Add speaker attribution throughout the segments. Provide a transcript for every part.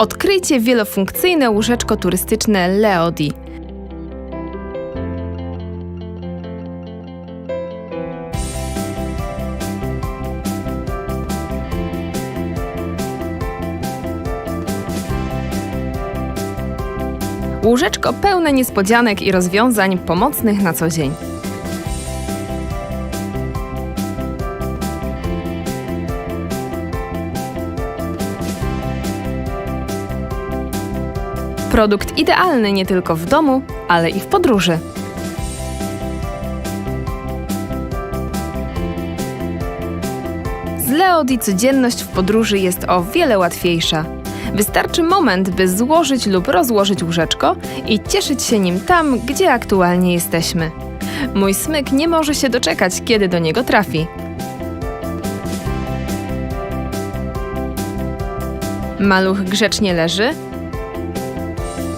Speaker 1: Odkryjcie wielofunkcyjne łóżeczko turystyczne Leodi. Łóżeczko pełne niespodzianek i rozwiązań pomocnych na co dzień. Produkt idealny nie tylko w domu, ale i w podróży. Z Leodi codzienność w podróży jest o wiele łatwiejsza. Wystarczy moment, by złożyć lub rozłożyć łóżeczko i cieszyć się nim tam, gdzie aktualnie jesteśmy. Mój smyk nie może się doczekać, kiedy do niego trafi. Maluch grzecznie leży,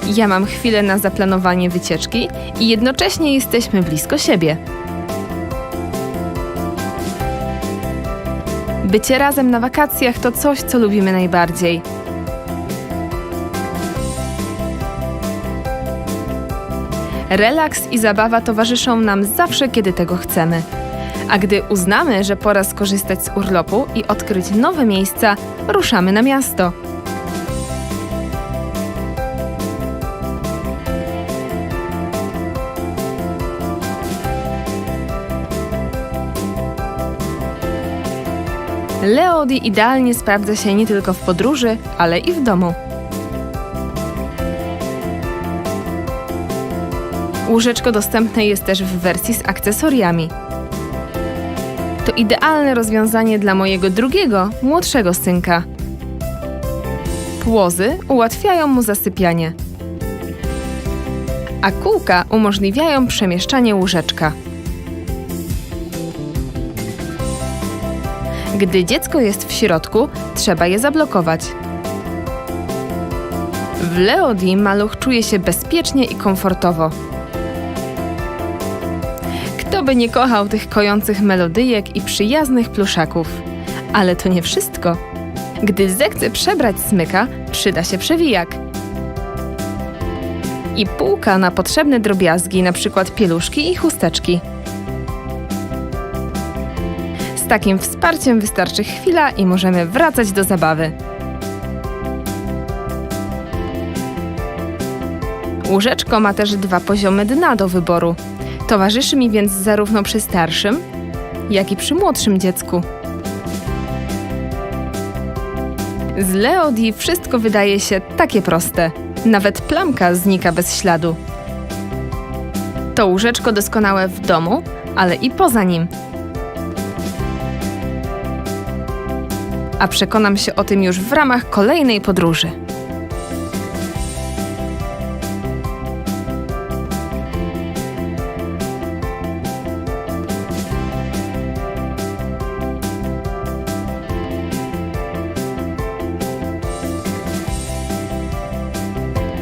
Speaker 1: ja mam chwilę na zaplanowanie wycieczki i jednocześnie jesteśmy blisko siebie. Bycie razem na wakacjach to coś, co lubimy najbardziej. Relaks i zabawa towarzyszą nam zawsze, kiedy tego chcemy. A gdy uznamy, że pora skorzystać z urlopu i odkryć nowe miejsca, ruszamy na miasto. Leodi idealnie sprawdza się nie tylko w podróży, ale i w domu. Łóżeczko dostępne jest też w wersji z akcesoriami. To idealne rozwiązanie dla mojego drugiego, młodszego synka. Płozy ułatwiają mu zasypianie, a kółka umożliwiają przemieszczanie łóżeczka. Gdy dziecko jest w środku, trzeba je zablokować. W Leodi maluch czuje się bezpiecznie i komfortowo. Kto by nie kochał tych kojących melodyjek i przyjaznych pluszaków? Ale to nie wszystko. Gdy zechce przebrać smyka, przyda się przewijak. I półka na potrzebne drobiazgi, np. pieluszki i chusteczki. Takim wsparciem wystarczy chwila i możemy wracać do zabawy. Łóżeczko ma też dwa poziomy dna do wyboru. Towarzyszy mi więc zarówno przy starszym, jak i przy młodszym dziecku. Z Leodi wszystko wydaje się takie proste. Nawet plamka znika bez śladu. To łóżeczko doskonałe w domu, ale i poza nim. A przekonam się o tym już w ramach kolejnej podróży.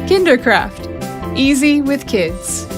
Speaker 2: Kindercraft. Easy with kids.